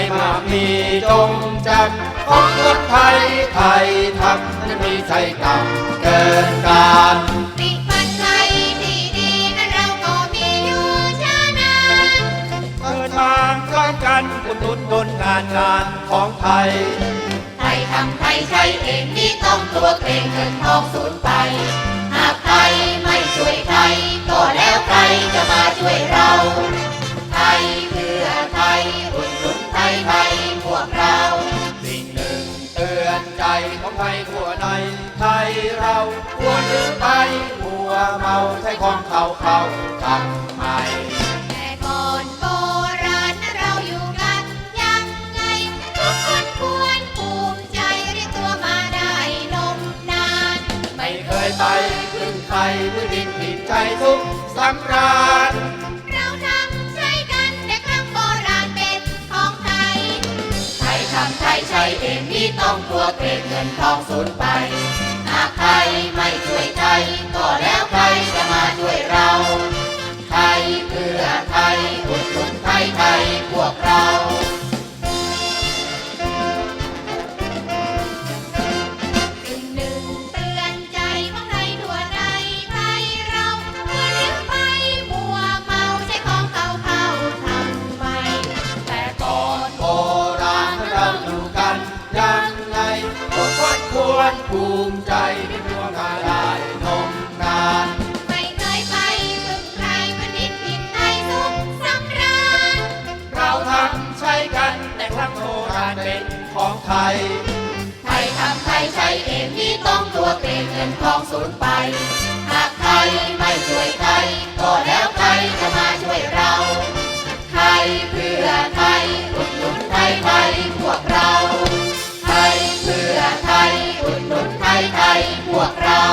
ยมามีจงจัดของคนไทยไทยทำจะมีใจต่ำเกินการปิดปันไทยที่ดีนั้นเราก็มีอยู่ชานาเปิดทางพร้อมกันอุดหนุนดนงานงานของไทย ไทยทำไทยใช้เองนี่ต้องตัวเกรงเงินทองสูญไป เตือนใจของไทยทั่วในไทยเราควรลืมไปหัวเมาใช้ของเขาเขาทำไมแต่ก่อนโบราณนะเราอยู่กันยังไง ทุกคนควรภูมิใจเรียกตัวมาได้นมนาน ไม่เคยไปพึ่งใครด้วยดินผิดใจทุกสำราญ เองนี่ต้องกลัวเกรงเงินทองสูญไปหากใครไม่ช่วยไทยก็แล้วใครจะมาช่วยเรา ไทยเพื่อไทยอุดหนุนไทยไทยพวกเรา ภูมิใจที่พวกมาได้นมนานไม่เคยไปพึ่งใครประดิษฐ์ผิดไทยสุขสำราญเราทำใช้กันแต่ครั้งโบราณเป็นของไทย ไทยทำไทยใช้เองนี่ต้องตัวเกรงเงินทองสูญไป หากไทยไม่ช่วย วกเรา